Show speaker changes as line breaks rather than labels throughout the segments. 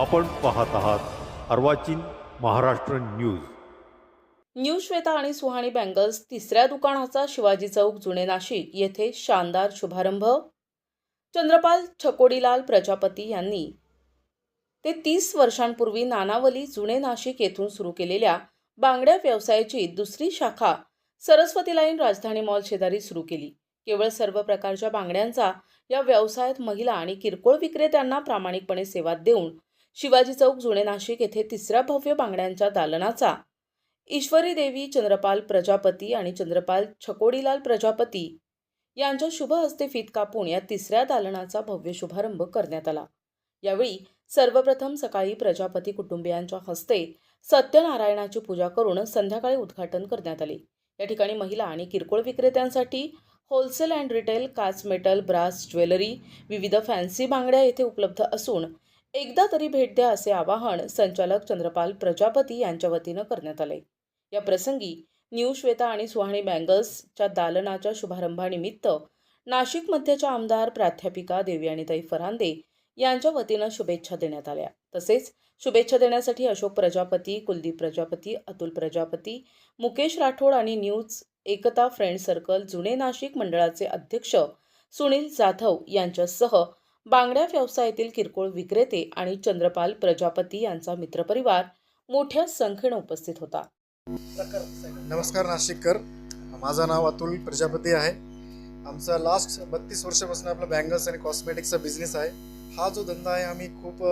आपण पाहत आहात अर्वाचीन महाराष्ट्र न्यूज.
न्यू श्वेता आणि सुहाणी बँगल्स तिसऱ्या दुकानाचा शिवाजी चौक जुने नाशिक येथे शानदार शुभारंभ. चंद्रपाल छकोडीलाल प्रजापती यांनी. ते तीस वर्षांपूर्वी नानावली जुने नाशिक येथून सुरू केलेल्या बांगड्या व्यवसायाची दुसरी शाखा सरस्वती लाईन राजधानी मॉल शेजारी सुरू केली. केवळ सर्व प्रकारच्या बांगड्यांचा या व्यवसायात महिला आणि किरकोळ विक्रेत्यांना प्रामाणिकपणे सेवा देऊन शिवाजी चौक जुने नाशिक येथे तिसऱ्या भव्य बांगड्यांच्या दालनाचा ईश्वरी देवी चंद्रपाल प्रजापती आणि चंद्रपाल छकोडीलाल प्रजापती यांच्या शुभ हस्ते फीत कापून या तिसऱ्या दालनाचा भव्य शुभारंभ करण्यात आला. यावेळी सर्वप्रथम सकाळी प्रजापती कुटुंबियांच्या हस्ते सत्यनारायणाची पूजा करून संध्याकाळी उद्घाटन करण्यात आले. या ठिकाणी महिला आणि किरकोळ विक्रेत्यांसाठी होलसेल अँड रिटेल काच मेटल ब्रास ज्वेलरी विविध फॅन्सी बांगड्या येथे उपलब्ध असून एकदा तरी भेट द्या असे आवाहन संचालक चंद्रपाल प्रजापती यांच्या वतीनं करण्यात आले. या प्रसंगी न्यू श्वेता आणि सुहाणी बँगल्सच्या दालनाच्या शुभारंभानिमित्त नाशिक मध्यच्या आमदार प्राध्यापिका देवयानीताई फरांदे यांच्या वतीनं शुभेच्छा देण्यात आल्या. तसेच शुभेच्छा देण्यासाठी अशोक प्रजापती कुलदीप प्रजापती अतुल प्रजापती मुकेश राठोड आणि न्यूज एकता फ्रेंड सर्कल जुने नाशिक मंडळाचे अध्यक्ष सुनील जाधव यांच्यासह बांगड्या व्यवसायातील किरकोळ विक्रेते आणि चंद्रपाल प्रजापती यांचा मित्रपरिवार मोठ्या संख्येनं उपस्थित होता.
नमस्कार नाशिककर. माझं नाव अतुल प्रजापती आहे. आमचा लास्ट बत्तीस वर्षापासून आपला बँगल्स आणि कॉस्मेटिक्सचा बिझनेस आहे. हा जो धंदा आहे आम्ही खूप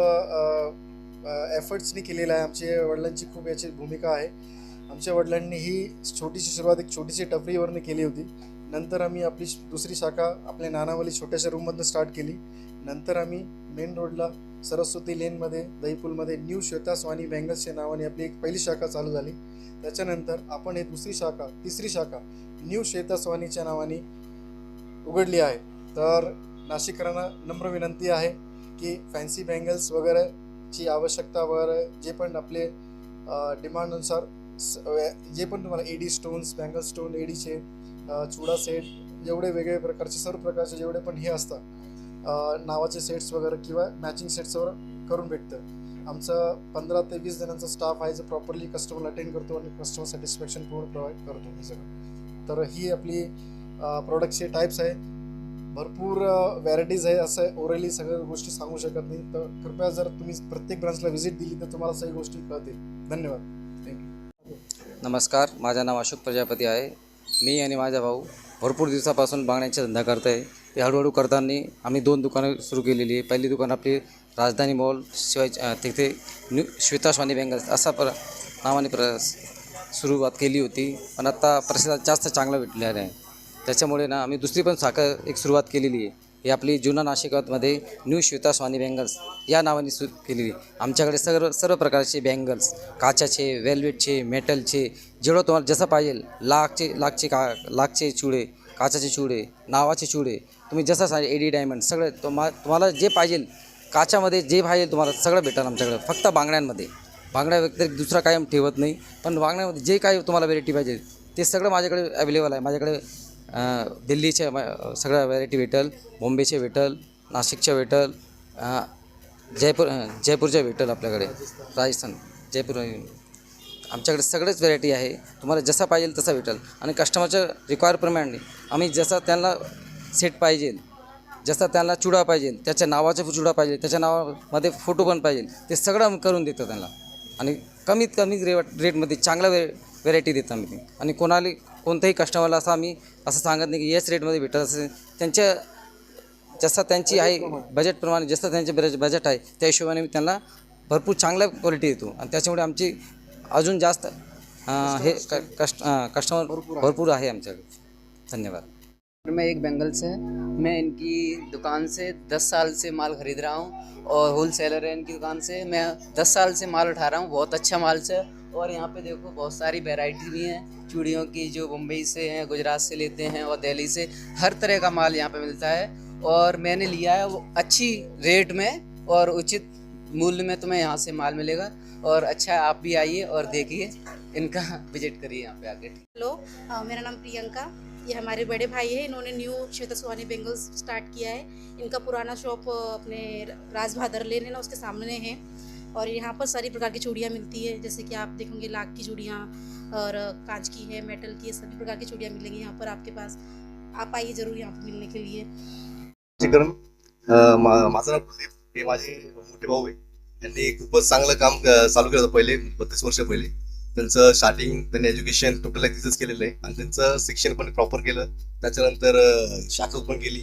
एफर्ट्सनी केलेला आहे. आमच्या वडिलांची खूप याची भूमिका आहे. आमच्या वडिलांनी ही छोटीशी सुरुवात एक छोटीशी टपरीवरनं केली होती. नंतर आम्ही आपली दुसरी शाखा आपल्या नानावली छोट्याशा रूममधनं स्टार्ट केली. नंतर आम्ही मेन रोडला सरस्वती लेनमध्ये दहीपूलमध्ये न्यू श्वेता स्वानी बँगल्सच्या नावाने आपली एक पहिली शाखा चालू झाली. त्याच्यानंतर आपण हे दुसरी शाखा तिसरी शाखा न्यू श्वेता स्वानीच्या नावाने उघडली आहे. तर नाशिककरांना नम्र विनंती आहे की फॅन्सी बँगल्स वगैरेची आवश्यकता वगैरे जे पण आपले डिमांडनुसार स- जे पण तुम्हाला एडी स्टोन्स बँगल स्टोन एडीचे चुडा सेट जेवढे वेगळे प्रकारचे सर्व प्रकारचे जेवढे पण हे असतात नावाचे सेट्स वगैरे किंवा मॅचिंग सेट्सवर करून भेटतं. आमचं पंधरा ते वीस जणांचा स्टाफ आहे जो प्रॉपरली कस्टमरला अटेंड करतो आणि कस्टमर सॅटिस्फॅक्शन पूर्ण प्रोव्हाइड करतो. हे सगळं. तर ही आपली प्रोडक्टचे टाईप्स आहे. भरपूर व्हॅरायटीज आहे असं ओरली सगळ्या गोष्टी सांगू शकत नाही. तर कृपया जर तुम्ही प्रत्येक ब्रांचला व्हिजिट दिली तर तुम्हाला सगळी गोष्टी कळतील. धन्यवाद. थँक्यू
नमस्कार माझं नाव अशोक प्रजापती आहे. मी आणि माझा भाऊ भरपूर दिवसापासून बांगड्यांचा धंदा करत आहे ते हळूहळू करताना आम्ही दोन दुकानं सुरू केलेली आहे. पहिली दुकान आपली राजधानी मॉल शिवाय तिथे न्यू श्वेता स्वानी असा प्र नावाने प्र सुरुवात केली होती. पण आत्ता प्रसिद्ध जास्त चांगला भेटलेला आहे. त्याच्यामुळे ना आम्ही दुसरी पण साखर एक सुरुवात केलेली आहे. ही आपली जुना नाशिकातमध्ये न्यू श्वेता स्वानी बँगल्स या नावाने सुरू केलेली आहे. आमच्याकडे सर्व सर्व प्रकारचे बँगल्स काचाचे वेल्वेटचे मेटलचे जेवढं तुम्हाला जसं पाहिजे लाखचे लाखचे का लाखचे चुडे काचाचे चुडे नावाचे चुडे तुम्ही जसं सांगेल एडी डायमंड सगळे तुम्हा तुम्हाला जे पाहिजे काचामध्ये जे पाहिजे तुम्हाला सगळं भेटेल आमच्याकडे फक्त बांगड्यांमध्ये बांगड्या व्यतिरिक्त दुसरा कायम ठेवत नाही पण बांगड्यामध्ये जे काही तुम्हाला व्हेरायटी पाहिजे ते सगळं माझ्याकडे अवेलेबल आहे माझ्याकडे दिल्लीच्या सगळ्या व्हरायटी भेटल बॉम्बेचे भेटल नाशिकच्या भेटल जयपूर जयपूरच्या भेटल आपल्याकडे राजस्थान जयपूर आमच्याकडे सगळेच व्हरायटी आहे. तुम्हाला जसा पाहिजे तसा भेटेल. आणि कस्टमरच्या रिक्वायरप्रमाणे आम्ही जसा त्यांना सेट पाहिजे जसा त्यांना चुडा पाहिजे त्याच्या नावाचा चुडा पाहिजे त्याच्या नावामध्ये फोटो पण पाहिजे ते सगळं आम्ही करून देतो त्यांना. आणि कमीत कमी रेट रेटमध्ये चांगल्या वे व्हेरायटी देतो आम्ही आणि कोणाला कोणत्याही कस्टमरला असं आम्ही असं सांगत नाही की याच रेटमध्ये भेटत असेल. त्यांच्या जसं त्यांची आहे बजेटप्रमाणे जसं त्यांचे बजेट बजेट आहे त्या हिशोबाने मी त्यांना भरपूर चांगल्या क्वालिटी देतो. आणि त्याच्यामुळे आमची अजून जास्त हे क- कस्ट कस्टमर भरपूर आहे आमच्याकडे. धन्यवाद.
मैं एक बंगल से मैं इनकी दुकान से दस साल से माल खरीद रहा हूँ और होल सेलर है इनकी दुकान से। मैं दस साल से माल उठा रहा हूँ। बहुत अच्छा माल से और यहाँ पे देखो बहुत सारी वेराइटी भी हैं। चूड़ियों की जो मुंबई से हैं, गुजरात से लेते हैं और दिल्ली से, हर तरह का माल यहाँ पे मिलता है। और मैंने लिया है वो अच्छी रेट में और उचित मूल्य में तुम्हें यहाँ से माल मिलेगा। और अच्छा आप भी आइए और देखिए, इनका विज़िट करिए यहाँ पे आके।
हेलो मेरा नाम प्रियंका, ये हमारे बड़े भाई हैं। इन्होंने new Shweta Suhani bangles start KIA है। इनका पुराना शॉप अपने राज भादर लेन ना, उसके सामने है। और यहाँ पर सारी प्रकार की चूड़ियाँ मिलती है जैसे कि आप देखोगे लाख की चूड़ियाँ और कांच की है मेटल की है सभी प्रकार की चूड़ियाँ मिलेंगी यहाँ पर आपके पास। आप आइए ज़रूर यहाँ पर मिलने के लिए।
माझं नाव कुलदीप हे माझे मोठे भाऊ आहे. त्यांनी खूपच चांगलं काम चालू केलं होतं पहिले बत्तीस वर्ष पहिले. त्यांचं स्टार्टिंग त्यांनी एज्युकेशन टोटल तिथंच केलेलं आहे. आणि त्यांचं शिक्षण पण प्रॉपर केलं. त्याच्यानंतर शाखा पण केली.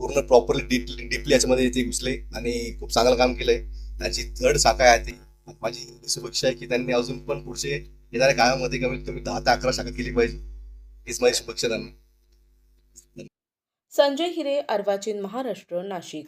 पूर्ण प्रॉपरली डीपली डीपली याच्यामध्ये ते घुसले. आणि खूप चांगलं काम केलंय. त्यांची थर्ड शाखा आहे ती. माझी शुभेच्छा आहे की त्यांनी अजून पण पुढचे येणाऱ्या काळामध्ये कमीत कमी दहा ते अकरा शाखा केली पाहिजे. हीच माझी शुभेच्छा त्यांना
संजय हिरे अर्वाचीन महाराष्ट्र नाशिक.